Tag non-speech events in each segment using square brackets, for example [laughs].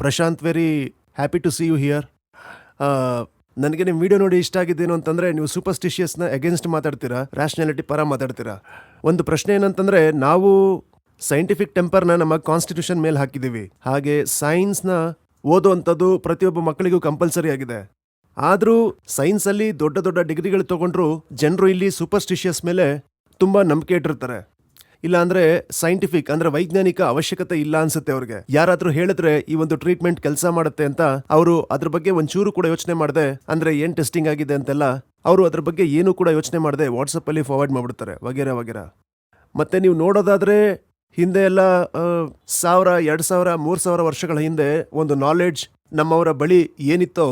Prashant very happy to see you here ನನಗೆ ನಿಮ್ಮ video ನೋಡಿ ಇಷ್ಟ ಆಗಿದ್ದೇನು ಅಂತಂದರೆ, ನೀವು ಸೂಪರ್ಸ್ಟಿಷಿಯಸ್ನ ಅಗೇನ್ಸ್ಟ್ ಮಾತಾಡ್ತೀರಾ ರ್ಯಾಷನಾಲಿಟಿ ಪರ ಮಾತಾಡ್ತೀರಾ? ಒಂದು ಪ್ರಶ್ನೆ ಏನಂತಂದರೆ, ನಾವು ಸೈಂಟಿಫಿಕ್ ಟೆಂಪರ್ನ ನಮ್ಮ ಕಾನ್ಸ್ಟಿಟ್ಯೂಷನ್ ಮೇಲೆ ಹಾಕಿದ್ದೀವಿ. ಹಾಗೆ ಸೈನ್ಸ್ನ ಓದುವಂಥದ್ದು ಪ್ರತಿಯೊಬ್ಬ ಮಕ್ಕಳಿಗೂ ಕಂಪಲ್ಸರಿ ಆಗಿದೆ. ಆದರೂ ಸೈನ್ಸಲ್ಲಿ ದೊಡ್ಡ ದೊಡ್ಡ ಡಿಗ್ರಿಗಳು ತಗೊಂಡ್ರು, ಜನರು ಇಲ್ಲಿ ಸೂಪರ್ಸ್ಟಿಷಿಯಸ್ ಮೇಲೆ ತುಂಬ ನಂಬಿಕೆ ಇಟ್ಟಿರ್ತಾರೆ. ಇಲ್ಲ ಅಂದ್ರೆ ಸೈಂಟಿಫಿಕ್ ಅಂದ್ರೆ ವೈಜ್ಞಾನಿಕ ಅವಶ್ಯಕತೆ ಇಲ್ಲ ಅನ್ಸುತ್ತೆ ಅವ್ರಿಗೆ. ಯಾರಾದ್ರೂ ಹೇಳಿದ್ರೆ ಈ ಒಂದು ಟ್ರೀಟ್ಮೆಂಟ್ ಕೆಲಸ ಮಾಡುತ್ತೆ ಅಂತ ಅವರು ಅದ್ರ ಬಗ್ಗೆ ಒಂಚೂರು ಕೂಡ ಯೋಚನೆ ಮಾಡದೆ, ಅಂದ್ರೆ ಏನ್ ಟೆಸ್ಟಿಂಗ್ ಆಗಿದೆ ಅಂತೆಲ್ಲ ಅವರು ಅದ್ರ ಬಗ್ಗೆ ಏನು ಕೂಡ ಯೋಚನೆ ಮಾಡದೆ ವಾಟ್ಸಪ್ ಅಲ್ಲಿ ಫಾರ್ವರ್ಡ್ ಮಾಡ್ಬಿಡ್ತಾರೆ, ವಗೇರಾ, ವಗೇರ. ಮತ್ತೆ ನೀವು ನೋಡೋದಾದ್ರೆ ಹಿಂದೆ ಎಲ್ಲ ಸಾವಿರ, ಎರಡು ಸಾವಿರ, ಮೂರು ಸಾವಿರ ವರ್ಷಗಳ ಹಿಂದೆ ಒಂದು ನಾಲೆಡ್ಜ್ ನಮ್ಮವರ ಬಳಿ ಏನಿತ್ತೋ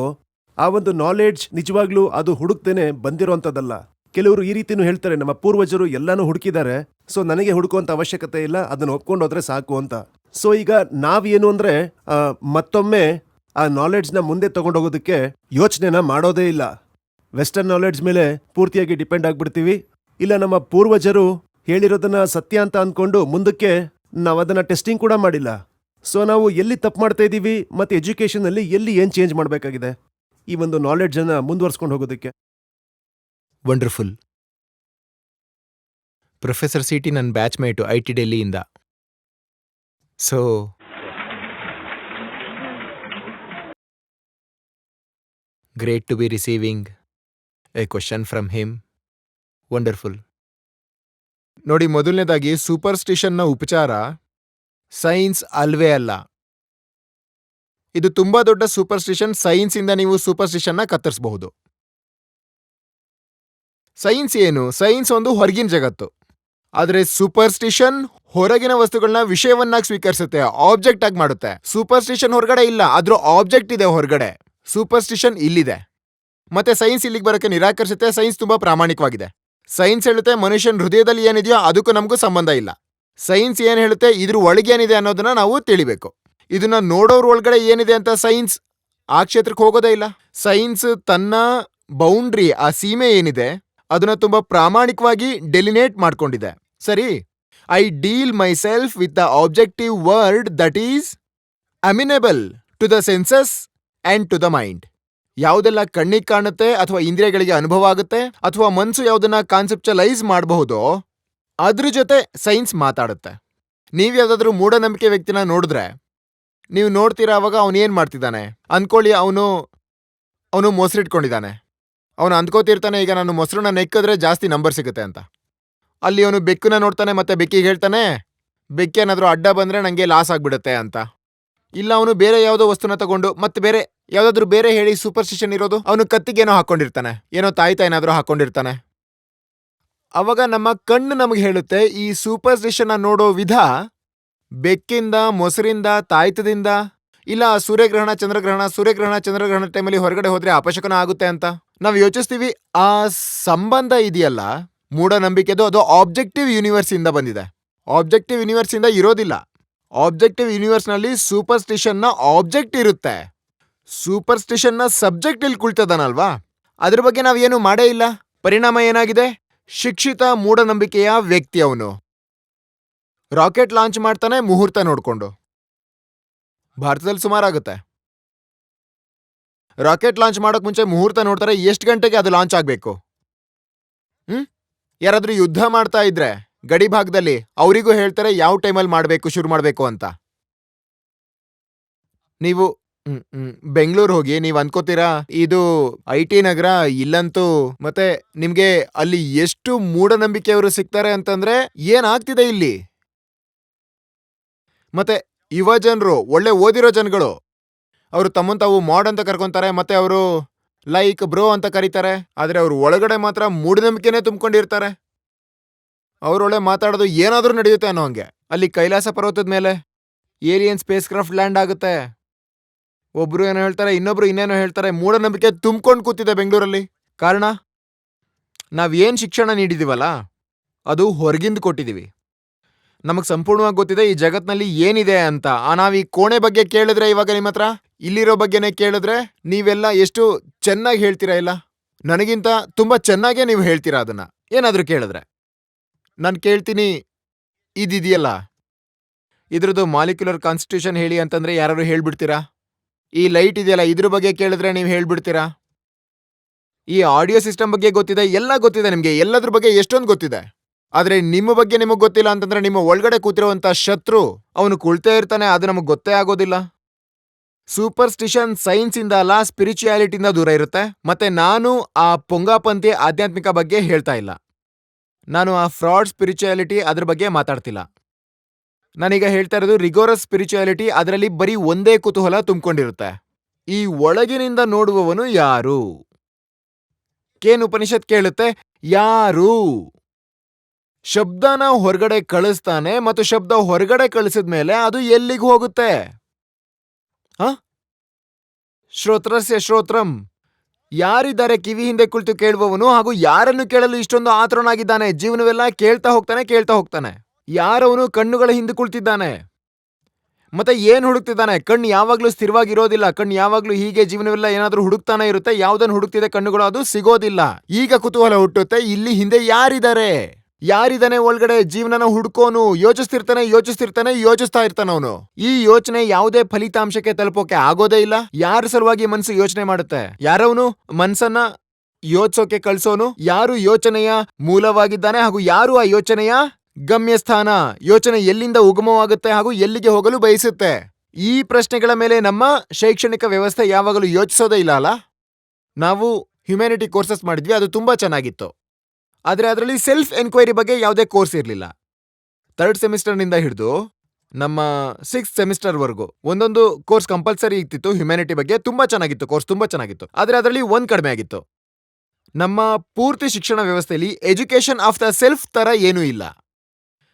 ಆ ಒಂದು ನಾಲೆಡ್ಜ್ ನಿಜವಾಗ್ಲೂ ಅದು ಹುಡುಕ್ತೇನೆ ಬಂದಿರೋಂಥದ್ದಲ್ಲ. ಕೆಲವರು ಈ ರೀತಿನೂ ಹೇಳ್ತಾರೆ, ನಮ್ಮ ಪೂರ್ವಜರು ಎಲ್ಲಾನು ಹುಡುಕಿದ್ದಾರೆ, ಸೊ ನನಗೆ ಹುಡುಕುವಂತ ಅವಶ್ಯಕತೆ ಇಲ್ಲ, ಅದನ್ನ ಒಪ್ಕೊಂಡೋದ್ರೆ ಸಾಕು ಅಂತ. ಸೊ ಈಗ ನಾವೇನು ಅಂದ್ರೆ ಮತ್ತೊಮ್ಮೆ ಆ ನಾಲೆಡ್ಜ್ನ ಮುಂದೆ ತಗೊಂಡೋಗೋದಕ್ಕೆ ಯೋಚನೆನ ಮಾಡೋದೇ ಇಲ್ಲ. ವೆಸ್ಟರ್ನ್ ನಾಲೆಡ್ಜ್ ಮೇಲೆ ಪೂರ್ತಿಯಾಗಿ ಡಿಪೆಂಡ್ ಆಗ್ಬಿಡ್ತೀವಿ. ಇಲ್ಲ, ನಮ್ಮ ಪೂರ್ವಜರು ಹೇಳಿರೋದನ್ನ ಸತ್ಯ ಅಂತ ಅಂದ್ಕೊಂಡು ಮುಂದಕ್ಕೆ ನಾವು ಅದನ್ನ ಟೆಸ್ಟಿಂಗ್ ಕೂಡ ಮಾಡಿಲ್ಲ. ಸೊ ನಾವು ಎಲ್ಲಿ ತಪ್ಪು ಮಾಡ್ತಾ ಇದ್ದೀವಿ ಮತ್ತೆ ಎಜುಕೇಶನ್ ಅಲ್ಲಿ ಎಲ್ಲಿ ಏನು ಚೇಂಜ್ ಮಾಡಬೇಕಾಗಿದೆ? ಈ ಒಂದು ನಾಲೆಡ್ಜನ್ನು ಮುಂದುವರ್ಸ್ಕೊಂಡು ಹೋಗೋದಕ್ಕೆ. ವಂಡರ್ಫುಲ್ ಪ್ರೊಫೆಸರ್ ಸಿ ಟಿ ನನ್ನ batchmate I T ಡೆಲ್ಲಿಯಿಂದ so great to be receiving a question from him wonderful ನೋಡಿ, ಮೊದಲನೇದಾಗಿ ಸೂಪರ್ಸ್ಟಿಷನ್ನ ಉಪಚಾರ ಸೈನ್ಸ್ ಅಲ್ವೇ ಅಲ್ಲ. ಇದು ತುಂಬ ದೊಡ್ಡ ಸೂಪರ್ಸ್ಟಿಷನ್ ಸೈನ್ಸಿಂದ ನೀವು ಸೂಪರ್ಸ್ಟಿಷನ್ನ ಕತ್ತರಿಸಬಹುದು. ಸೈನ್ಸ್ ಏನು? ಸೈನ್ಸ್ ಒಂದು ಹೊರಗಿನ ಜಗತ್ತು. ಆದರೆ ಸೂಪರ್ಸ್ಟಿಷನ್ ಹೊರಗಿನ ವಸ್ತುಗಳನ್ನ ವಿಷಯವನ್ನಾಗಿ ಸ್ವೀಕರಿಸುತ್ತೆ, ಆಬ್ಜೆಕ್ಟ್ ಆಗಿ ಮಾಡುತ್ತೆ. ಸೂಪರ್ಸ್ಟಿಷನ್ ಹೊರಗಡೆ ಇಲ್ಲ ಅದ್ರ ಆಬ್ಜೆಕ್ಟ್ ಇದೆ ಹೊರಗಡೆ. ಸೂಪರ್ಸ್ಟಿಷನ್ ಇಲ್ಲಿದೆ. ಮತ್ತೆ ಸೈನ್ಸ್ ಇಲ್ಲಿಗೆ ಬರೋಕ್ಕೆ ನಿರಾಕರಿಸುತ್ತೆ, ಸೈನ್ಸ್ ತುಂಬಾ ಪ್ರಾಮಾಣಿಕವಾಗಿದೆ. ಸೈನ್ಸ್ ಹೇಳುತ್ತೆ ಮನುಷ್ಯನ ಹೃದಯದಲ್ಲಿ ಏನಿದೆಯೋ ಅದಕ್ಕೂ ನಮಗೂ ಸಂಬಂಧ ಇಲ್ಲ. ಸೈನ್ಸ್ ಏನ್ ಹೇಳುತ್ತೆ, ಇದ್ರ ಏನಿದೆ ಅನ್ನೋದನ್ನ ನಾವು ತಿಳಿಬೇಕು. ಇದನ್ನ ನೋಡೋರ್ ಒಳಗಡೆ ಏನಿದೆ ಅಂತ ಸೈನ್ಸ್ ಆ ಕ್ಷೇತ್ರಕ್ಕೆ ಹೋಗೋದೇ ಇಲ್ಲ. ಸೈನ್ಸ್ ತನ್ನ ಬೌಂಡ್ರಿ, ಆ ಸೀಮೆ ಏನಿದೆ ಅದನ್ನ ತುಂಬಾ ಪ್ರಾಮಾಣಿಕವಾಗಿ ಡೆಲಿನೇಟ್ ಮಾಡ್ಕೊಂಡಿದೆ. ಸರಿ? I deal myself with the objective world that is amenable to the senses and to the mind ಯಾವುದೆಲ್ಲ ಕಣ್ಣಿಗೆ ಕಾಣುತ್ತೆ ಅಥವಾ ಇಂದ್ರಿಯಗಳಿಗೆ ಅನುಭವ ಆಗುತ್ತೆ ಅಥವಾ ಮನಸ್ಸು ಯಾವುದನ್ನ ಕಾನ್ಸೆಪ್ಚಲೈಸ್ ಮಾಡಬಹುದೋ ಅದ್ರ ಜೊತೆ ಸೈನ್ಸ್ ಮಾತಾಡುತ್ತೆ. ನೀವ್ ಯಾವ್ದಾದ್ರು ಮೂಢನಂಬಿಕೆ ವ್ಯಕ್ತಿನ ನೋಡಿದ್ರೆ ನೀವು ನೋಡ್ತೀರಾ ಅವಾಗ ಅವನು ಏನು ಮಾಡ್ತಿದ್ದಾನೆ? ಅನ್ಕೊಳ್ಳಿ ಅವನು ಅವನು ಮೊಸರಿಟ್ಕೊಂಡಿದ್ದಾನೆ. ಅವನು ಅಂದ್ಕೋತಿರ್ತಾನೆ, ಈಗ ನಾನು ಮೊಸರನ್ನ ನೆಕ್ಕಿದ್ರೆ ಜಾಸ್ತಿ ನಂಬರ್ ಸಿಗುತ್ತೆ ಅಂತ. ಅಲ್ಲಿ ಅವನು ಬೆಕ್ಕನ್ನ ನೋಡ್ತಾನೆ ಮತ್ತೆ ಬೆಕ್ಕಿಗೆ ಹೇಳ್ತಾನೆ ಬೆಕ್ಕೇನಾದ್ರೂ ಅಡ್ಡ ಬಂದರೆ ನನಗೆ ಲಾಸ್ ಆಗಿಬಿಡುತ್ತೆ ಅಂತ. ಇಲ್ಲ, ಅವನು ಬೇರೆ ಯಾವುದೋ ವಸ್ತುನ ತಗೊಂಡು, ಮತ್ತೆ ಬೇರೆ ಯಾವುದಾದ್ರೂ ಬೇರೆ ಹೇಳಿ ಸೂಪರ್ಸ್ಟಿಷನ್ ಇರೋದು, ಅವನು ಕತ್ತಿಗೇನೋ ಹಾಕೊಂಡಿರ್ತಾನೆ, ಏನೋ ತಾಯ್ತಾ ಏನಾದರೂ ಹಾಕೊಂಡಿರ್ತಾನೆ. ಅವಾಗ ನಮ್ಮ ಕಣ್ಣು ನಮಗೆ ಹೇಳುತ್ತೆ, ಈ ಸೂಪರ್ಸ್ಟಿಷನ್ ನೋಡೋ ವಿಧ, ಬೆಕ್ಕಿಂದ, ಮೊಸರಿಂದ, ತಾಯ್ತದಿಂದ, ಇಲ್ಲ ಸೂರ್ಯಗ್ರಹಣ, ಚಂದ್ರಗ್ರಹಣ ಸೂರ್ಯಗ್ರಹಣ, ಚಂದ್ರಗ್ರಹಣ ಟೈಮಲ್ಲಿ ಹೊರಗಡೆ ಹೋದರೆ ಅಪಶಕನ ಆಗುತ್ತೆ ಅಂತ. ನಾವು ಯೋಚಿಸ್ತೀವಿ, ಆ ಸಂಬಂಧ ಇದೆಯಲ್ಲ, ಮೂಢನಂಬಿಕೆದು ಅದು ಆಬ್ಜೆಕ್ಟಿವ್ ಯೂನಿವರ್ಸ್ ಇಂದ ಬಂದಿದೆ. ಆಬ್ಜೆಕ್ಟಿವ್ ಯೂನಿವರ್ಸ್ ಇಂದ ಇರೋದಿಲ್ಲ. ಆಬ್ಜೆಕ್ಟಿವ್ ಯೂನಿವರ್ಸ್ನಲ್ಲಿ ಸೂಪರ್ಸ್ಟಿಷನ್ನ ಆಬ್ಜೆಕ್ಟ್ ಇರುತ್ತೆ. ಸೂಪರ್ಸ್ಟಿಷನ್ನ ಸಬ್ಜೆಕ್ಟ್ ಇಲ್ಲಿ ಕುಳಿತದನಲ್ವಾ? ಅದ್ರ ಬಗ್ಗೆ ನಾವೇನು ಮಾಡೇ ಇಲ್ಲ. ಪರಿಣಾಮ ಏನಾಗಿದೆ? ಶಿಕ್ಷಿತ ಮೂಢನಂಬಿಕೆಯ ವ್ಯಕ್ತಿ ಅವನು. ರಾಕೆಟ್ ಲಾಂಚ್ ಮಾಡ್ತಾನೆ, ಮುಹೂರ್ತ ನೋಡಿಕೊಂಡು. ಭಾರತದಲ್ಲಿ ಸುಮಾರಾಗುತ್ತೆ. ರಾಕೆಟ್ ಲಾಂಚ್ ಮಾಡೋಕ್ ಮುಂಚೆ ಮುಹೂರ್ತ ನೋಡ್ತಾರೆ, ಎಷ್ಟು ಗಂಟೆಗೆ ಅದು ಲಾಂಚ್ ಆಗಬೇಕು? ಹ್ಞೂ ಯಾರಾದರೂ ಯುದ್ಧ ಮಾಡ್ತಾ ಇದ್ರೆ, ಗಡಿ ಭಾಗದಲ್ಲಿ ಅವರಿಗೂ ಹೇಳ್ತಾರೆ, ಯಾವ ಟೈಮಲ್ಲಿ ಮಾಡಬೇಕು, ಶುರು ಮಾಡಬೇಕು ಅಂತ. ನೀವು ಬೆಂಗಳೂರು ಹೋಗಿ ನೀವು ಅನ್ಕೋತೀರಾ, ಇದು ಐ ಟಿ ನಗರ, ಇಲ್ಲಂತೂ ಮತ್ತೆ ನಿಮ್ಗೆ ಅಲ್ಲಿ ಎಷ್ಟು ಮೂಢನಂಬಿಕೆಯವರು ಸಿಗ್ತಾರೆ ಅಂತಂದ್ರೆ ಏನಾಗ್ತಿದೆ ಇಲ್ಲಿ? ಮತ್ತೆ ಯುವ ಜನರು, ಒಳ್ಳೆ ಓದಿರೋ ಜನಗಳು ಅವರು ತಮ್ಮನ್ ತಾವು ಮಾಡ್ ಅಂತ ಕರ್ಕೊಂತಾರೆ, ಮತ್ತೆ ಅವರು ಲೈಕ್ ಬ್ರೋ ಅಂತ ಕರೀತಾರೆ, ಆದ್ರೆ ಅವರು ಒಳಗಡೆ ಮಾತ್ರ ಮೂಢನಂಬಿಕೆನೇ ತುಂಬಿಕೊಂಡಿರ್ತಾರೆ. ಅವರೊಳೆ ಮಾತಾಡೋದು ಏನಾದ್ರೂ ನಡೆಯುತ್ತೆ ಅನ್ನೋ ಹಂಗೆ. ಅಲ್ಲಿ ಕೈಲಾಸ ಪರ್ವತದ ಮೇಲೆ ಏಲಿಯನ್ ಸ್ಪೇಸ್ ಕ್ರಾಫ್ಟ್ ಲ್ಯಾಂಡ್ ಆಗುತ್ತೆ. ಒಬ್ಬರು ಏನೋ ಹೇಳ್ತಾರೆ, ಇನ್ನೊಬ್ರು ಇನ್ನೇನೋ ಹೇಳ್ತಾರೆ, ಮೂಢನಂಬಿಕೆ ತುಂಬ್ಕೊಂಡು ಕೂತಿದೆ ಬೆಂಗಳೂರಲ್ಲಿ. ಕಾರಣ? ನಾವ್ ಏನ್ ಶಿಕ್ಷಣ ನೀಡಿದೀವಲ್ಲ, ಅದು ಹೊರಗಿಂದ ಕೊಟ್ಟಿದೀವಿ. ನಮಗೆ ಸಂಪೂರ್ಣವಾಗಿ ಗೊತ್ತಿದೆ, ಈ ಜಗತ್ತಿನಲ್ಲಿ ಏನಿದೆ ಅಂತ. ಆ ನಾವು ಈ ಕೋಣೆ ಬಗ್ಗೆ ಕೇಳಿದ್ರೆ ಇವಾಗ ನಿಮ್ಮ ಹತ್ರ ಇಲ್ಲಿರೋ ಬಗ್ಗೆನೇ ಕೇಳಿದ್ರೆ ನೀವೆಲ್ಲ ಎಷ್ಟು ಚೆನ್ನಾಗಿ ಹೇಳ್ತೀರಾ ಇಲ್ಲ? ನನಗಿಂತ ತುಂಬಾ ಚೆನ್ನಾಗೇ ನೀವು ಹೇಳ್ತೀರಾ ಅದನ್ನ? ಏನಾದರೂ ಕೇಳಿದ್ರೆ. ನಾನು ಕೇಳ್ತೀನಿ. ಇದಿದೆಯಲ್ಲ. ಇದ್ರದ್ದು ಮಾಲಿಕ್ಯುಲರ್ ಕಾನ್ಸ್ಟಿಟ್ಯೂಷನ್ ಹೇಳಿ ಅಂತಂದ್ರೆ ಯಾರು ಹೇಳ್ಬಿಡ್ತೀರಾ? ಈ ಲೈಟ್ ಇದೆಯಲ್ಲ, ಇದ್ರ ಬಗ್ಗೆ ಕೇಳಿದ್ರೆ ನೀವು ಹೇಳ್ಬಿಡ್ತೀರಾ? ಈ ಆಡಿಯೋ ಸಿಸ್ಟಮ್ ಬಗ್ಗೆ ಗೊತ್ತಿದೆ, ಎಲ್ಲ ಗೊತ್ತಿದೆ ನಿಮಗೆ, ಎಲ್ಲದ್ರ ಬಗ್ಗೆ ಎಷ್ಟೊಂದು ಗೊತ್ತಿದೆ? ಆದ್ರೆ ನಿಮ್ಮ ಬಗ್ಗೆ ನಿಮಗೆ ಗೊತ್ತಿಲ್ಲ ಅಂತಂದರೆ ನಿಮ್ಮ ಒಳಗಡೆ ಕೂತಿರುವಂಥ ಶತ್ರು, ಅವನು ಕುಳ್ತೇ ಇರ್ತಾನೆ, ಅದು ನಮಗೆ ಗೊತ್ತೇ ಆಗೋದಿಲ್ಲ. ಸೂಪರ್ಸ್ಟಿಷನ್ ಸೈನ್ಸ್ ಇಂದ ಅಲ್ಲ, ಸ್ಪಿರಿಚುಯಾಲಿಟಿಯಿಂದ ದೂರ ಇರುತ್ತೆ. ಮತ್ತೆ ನಾನು ಆ ಪೊಂಗಾಪಂಥಿ ಆಧ್ಯಾತ್ಮಿಕ ಬಗ್ಗೆ ಹೇಳ್ತಾ ಇಲ್ಲ. ನಾನು ಆ ಫ್ರಾಡ್ ಸ್ಪಿರಿಚುಯಾಲಿಟಿ ಅದ್ರ ಬಗ್ಗೆ ಮಾತಾಡ್ತಿಲ್ಲ. ನಾನೀಗ ಹೇಳ್ತಾ ಇರೋದು ರಿಗೋರಸ್ ಸ್ಪಿರಿಚುಯಾಲಿಟಿ ಅದರಲ್ಲಿ ಬರೀ ಒಂದೇ ಕುತೂಹಲ ತುಂಬಿಕೊಂಡಿರುತ್ತೆ. ಈ ಒಳಗಿನಿಂದ ನೋಡುವವನು ಯಾರು? ಕೇನ್ ಉಪನಿಷತ್ ಕೇಳುತ್ತೆ, ಯಾರು? ಶಬ್ದನ ಹೊರಗಡೆ ಕಳಿಸ್ತಾನೆ ಮತ್ತು ಶಬ್ದ ಹೊರಗಡೆ ಕಳಿಸಿದ್ಮೇಲೆ ಅದು ಎಲ್ಲಿಗೆ ಹೋಗುತ್ತೆ? ಹ? ಶ್ರೋತ್ರಸ್ಯ ಶ್ರೋತ್ರಂ. ಯಾರಿದ್ದಾರೆ ಕಿವಿ ಹಿಂದೆ ಕುಳಿತು ಕೇಳುವವನು ಹಾಗೂ ಯಾರನ್ನು ಕೇಳಲು ಇಷ್ಟೊಂದು ಆತುರನಾಗಿದ್ದಾನೆ? ಜೀವನವೆಲ್ಲ ಕೇಳ್ತಾ ಹೋಗ್ತಾನೆ ಕೇಳ್ತಾ ಹೋಗ್ತಾನೆ. ಯಾರವನು ಕಣ್ಣುಗಳ ಹಿಂದೆ ಕುಳಿತಿದ್ದಾನೆ? ಮತ್ತೆ ಏನ್ ಹುಡುಕ್ತಿದ್ದಾನೆ? ಕಣ್ಣು ಯಾವಾಗ್ಲೂ ಸ್ಥಿರವಾಗಿರೋದಿಲ್ಲ. ಕಣ್ಣು ಯಾವಾಗ್ಲೂ ಹೀಗೆ ಜೀವನವೆಲ್ಲ ಏನಾದ್ರೂ ಹುಡುಕ್ತಾನೆ ಇರುತ್ತೆ. ಯಾವುದನ್ನು ಹುಡುಕ್ತಿದೆ ಕಣ್ಣುಗಳು? ಅದು ಸಿಗೋದಿಲ್ಲ. ಈಗ ಕುತೂಹಲ ಹುಟ್ಟುತ್ತೆ. ಇಲ್ಲಿ ಹಿಂದೆ ಯಾರಿದ್ದಾರೆ? ಯಾರಿದಾನೆ ಒಳಗಡೆ ಜೀವನನ ಹುಡ್ಕೋನು? ಯೋಚಿಸ್ತಿರ್ತಾನೆ ಯೋಚಿಸ್ತಿರ್ತಾನೆ, ಯೋಚಿಸ್ತಾ ಇರ್ತಾನ ಅವನು. ಈ ಯೋಚನೆ ಯಾವುದೇ ಫಲಿತಾಂಶಕ್ಕೆ ತಲುಪೋಕೆ ಆಗೋದೇ ಇಲ್ಲ. ಯಾರ ಸಲುವಾಗಿ ಮನ್ಸು ಯೋಚನೆ ಮಾಡುತ್ತೆ? ಯಾರವನು ಮನ್ಸನ್ನ ಯೋಚಿಸೋಕೆ ಕಳ್ಸೋನು? ಯಾರು ಯೋಚನೆಯ ಮೂಲವಾಗಿದ್ದಾನೆ ಹಾಗೂ ಯಾರು ಆ ಯೋಚನೆಯ ಗಮ್ಯಸ್ಥಾನ? ಯೋಚನೆ ಎಲ್ಲಿಂದ ಉಗಮವಾಗುತ್ತೆ ಹಾಗೂ ಎಲ್ಲಿಗೆ ಹೋಗಲು ಬಯಸುತ್ತೆ? ಈ ಪ್ರಶ್ನೆಗಳ ಮೇಲೆ ನಮ್ಮ ಶೈಕ್ಷಣಿಕ ವ್ಯವಸ್ಥೆ ಯಾವಾಗಲೂ ಯೋಚಿಸೋದೇ ಇಲ್ಲ ಅಲ್ಲ? ನಾವು ಹ್ಯುಮ್ಯಾನಿಟಿ ಕೋರ್ಸಸ್ ಮಾಡಿದ್ವಿ, ಅದು ತುಂಬಾ ಚೆನ್ನಾಗಿತ್ತು. ಆದ್ರೆ ಅದರಲ್ಲಿ ಸೆಲ್ಫ್ ಎನ್ಕ್ವೈರಿ ಬಗ್ಗೆ ಯಾವುದೇ ಕೋರ್ಸ್ ಇರಲಿಲ್ಲ. ಥರ್ಡ್ ಸೆಮಿಸ್ಟರ್ನಿಂದ ಹಿಡಿದು ನಮ್ಮ ಸಿಕ್ಸ್ ಸೆಮಿಸ್ಟರ್ವರೆಗೂ ಒಂದೊಂದು ಕೋರ್ಸ್ ಕಂಪಲ್ಸರಿ ಇತ್ತಿತ್ತು ಹ್ಯುಮ್ಯಾನಿಟಿ ಬಗ್ಗೆ ತುಂಬಾ ಚೆನ್ನಾಗಿತ್ತು ಕೋರ್ಸ್ ತುಂಬಾ ಚೆನ್ನಾಗಿತ್ತು. ಆದರೆ ಅದರಲ್ಲಿ ಒಂದು ಕಡಿಮೆ ಆಗಿತ್ತು. ನಮ್ಮ ಪೂರ್ತಿ ಶಿಕ್ಷಣ ವ್ಯವಸ್ಥೆಯಲ್ಲಿ ಎಜುಕೇಷನ್ ಆಫ್ ದ ಸೆಲ್ಫ್ ಥರ ಏನೂ ಇಲ್ಲ.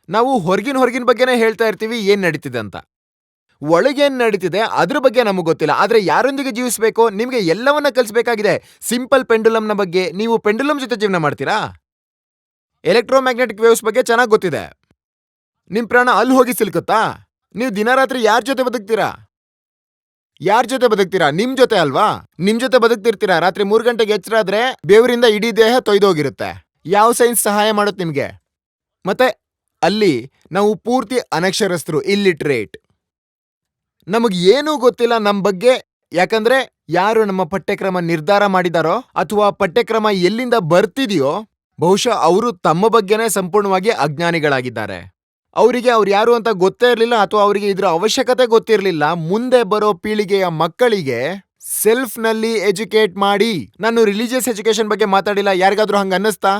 ನಾವು ಹೊರಗಿನ ಹೊರಗಿನ ಬಗ್ಗೆನೇ ಹೇಳ್ತಾ ಇರ್ತೀವಿ, ಏನು ನಡೀತಿದೆ ಅಂತ. ಒಳಗೇನು ನಡೀತಿದೆ, ಅದ್ರ ಬಗ್ಗೆ ನಮಗೆ ಗೊತ್ತಿಲ್ಲ. ಆದರೆ ಯಾರೊಂದಿಗೆ ಜೀವಿಸಬೇಕು, ನಿಮಗೆ ಎಲ್ಲವನ್ನ ಕಲಿಸಬೇಕಾಗಿದೆ. ಸಿಂಪಲ್ ಪೆಂಡುಲಮ್ನ ಬಗ್ಗೆ, ನೀವು ಪೆಂಡುಲಮ್ ಜೊತೆ ಜೀವನ ಮಾಡ್ತೀರಾ? ಎಲೆಕ್ಟ್ರೋಮ್ಯಾಗ್ನೆಟಿಕ್ ವೇವ್ಸ್ ಬಗ್ಗೆ ಚೆನ್ನಾಗಿ ಗೊತ್ತಿದೆ. ನಿಮ್ ಪ್ರಾಣ ಅಲ್ಲಿ ಹೋಗಿ ಸಿಲುಕುತ್ತಾ? ನೀವು ದಿನರಾತ್ರಿ ಯಾರ ಜೊತೆ ಬದುಕ್ತೀರಾ? ಯಾರ ಜೊತೆ ಬದುಕ್ತೀರಾ? ನಿಮ್ ಜೊತೆ ಅಲ್ವಾ? ನಿಮ್ ಜೊತೆ ಬದುಕ್ತಿರ್ತೀರಾ? ರಾತ್ರಿ ಮೂರು ಗಂಟೆಗೆ ಎಚ್ಚರಾದ್ರೆ ಬೇವರಿಂದ ಇಡೀ ದೇಹ ತೊಯ್ದೋಗಿರುತ್ತೆ. ಯಾವ ಸೈನ್ಸ್ ಸಹಾಯ ಮಾಡುತ್ತೆ ನಿಮ್ಗೆ? ಮತ್ತೆ ಅಲ್ಲಿ ನಾವು ಪೂರ್ತಿ ಅನಕ್ಷರಸ್ಥರು, ಇಲ್ಲಿಟ್ರೇಟ್. ನಮಗ್ ಏನೂ ಗೊತ್ತಿಲ್ಲ ನಮ್ ಬಗ್ಗೆ, ಯಾಕಂದ್ರೆ ಯಾರು ನಮ್ಮ ಪಠ್ಯಕ್ರಮ ನಿರ್ಧಾರ ಮಾಡಿದಾರೋ ಅಥವಾ ಪಠ್ಯಕ್ರಮ ಎಲ್ಲಿಂದ ಬರ್ತಿದೆಯೋ ಬಹುಶಃ ಅವರು ತಮ್ಮ ಬಗ್ಗೆನೇ ಸಂಪೂರ್ಣವಾಗಿ ಅಜ್ಞಾನಿಗಳಾಗಿದ್ದಾರೆ. ಅವರಿಗೆ ಅವ್ರು ಯಾರು ಅಂತ ಗೊತ್ತೇ ಇರಲಿಲ್ಲ ಅಥವಾ ಅವರಿಗೆ ಇದ್ರ ಅವಶ್ಯಕತೆ ಗೊತ್ತಿರಲಿಲ್ಲ. ಮುಂದೆ ಬರೋ ಪೀಳಿಗೆಯ ಮಕ್ಕಳಿಗೆ ಸೆಲ್ಫ್ನಲ್ಲಿ ಎಜುಕೇಟ್ ಮಾಡಿ. ನಾನು ರಿಲಿಜಿಯಸ್ ಎಜುಕೇಶನ್ ಬಗ್ಗೆ ಮಾತಾಡಿಲ್ಲ, ಯಾರಿಗಾದ್ರೂ ಹಂಗ ಅನ್ನಿಸ್ತಾ?